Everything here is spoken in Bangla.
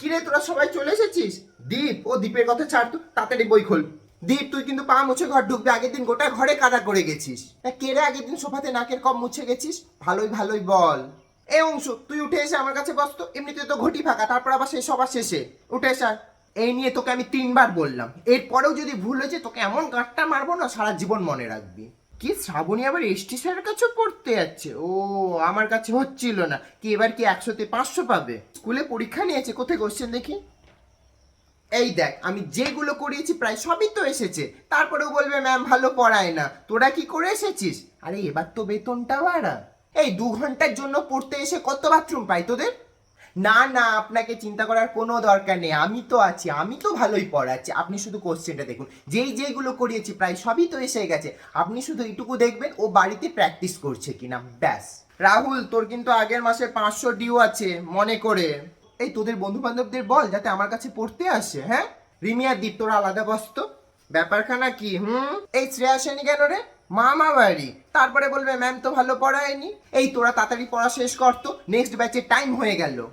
কিরে, তোরা সবাই চলে এসেছিস? দীপ, ও দীপের কথা ছাড়, তো তাড়াতাড়ি বই খোল। দীপ, তুই কিন্তু পা মুছে ঘর ঢুকবি, আগের দিন গোটা ঘরে কাদা করে গেছিস। তা কে রে আগের দিন সোফাতে নাকের কম মুছে গেছিস? ভালোই ভালোই বল। এ অংশ, তুই উঠে এসে আমার কাছে বস তো, এমনিতে তো ঘটি ফাঁকা, তারপর আবার সেই সবার শেষে। উঠে এসে এই নিয়ে তোকে আমি তিনবার বললাম। এরপরেও যদি ভুল হয়েছে, তোকে এমন গাঁটটা মারবো না, সারা জীবন মনে রাখবি। কি, শ্রাবণী আবার এসটি স্যারের কাছে পড়তে যাচ্ছে? ও, আমার কাছে হচ্ছিল না। কি, এবার কি একশোতে পাঁচশো পাবে? স্কুলে পরীক্ষা নিয়েছে, কোথায় কোশ্চেন দেখি? এই দেখ, আমি যেগুলো করিয়েছি প্রায় সবই তো এসেছে। তারপরেও বলবে, ম্যাম, ভালো পড়ায় না। তোরা কি করে এসেছিস? আরে, এবার তো বেতনটা বাড়া। এই দু ঘণ্টার জন্য পড়তে এসে কত বাথরুম পাই তোদের? না না, আপনাকে চিন্তা করার কোনো দরকার নেই, আমি তো আছি, আমি তো ভালোই পড়াচ্ছি। আপনি শুধু কোশ্চেনটা দেখুন, যেই যেগুলো করিয়েছি প্রায় সবই তো এসে গেছে। আপনি শুধু এইটুকু দেখবেন, ও বাড়িতে প্র্যাকটিস করছে কিনা, ব্যাস। রাহুল, তোর কিন্তু আগের মাসে পাঁচশো ডিউ আছে, মনে করে। এই তোদের বন্ধু বান্ধবদের বল, যাতে আমার কাছে পড়তে আসে হ্যাঁ? রিমিয়া দীপ তোরা আলাদা বসত। ব্যাপারখানা কি, হুম? এই শ্রেয়া সেনী কেন রে? মামা বাড়ি। তারপরে বলবে, ম্যাম তো ভালো পড়ায়নি। এই তোরা তাড়াতাড়ি পড়া শেষ করতো নেক্সট ব্যাচের টাইম হয়ে গেল।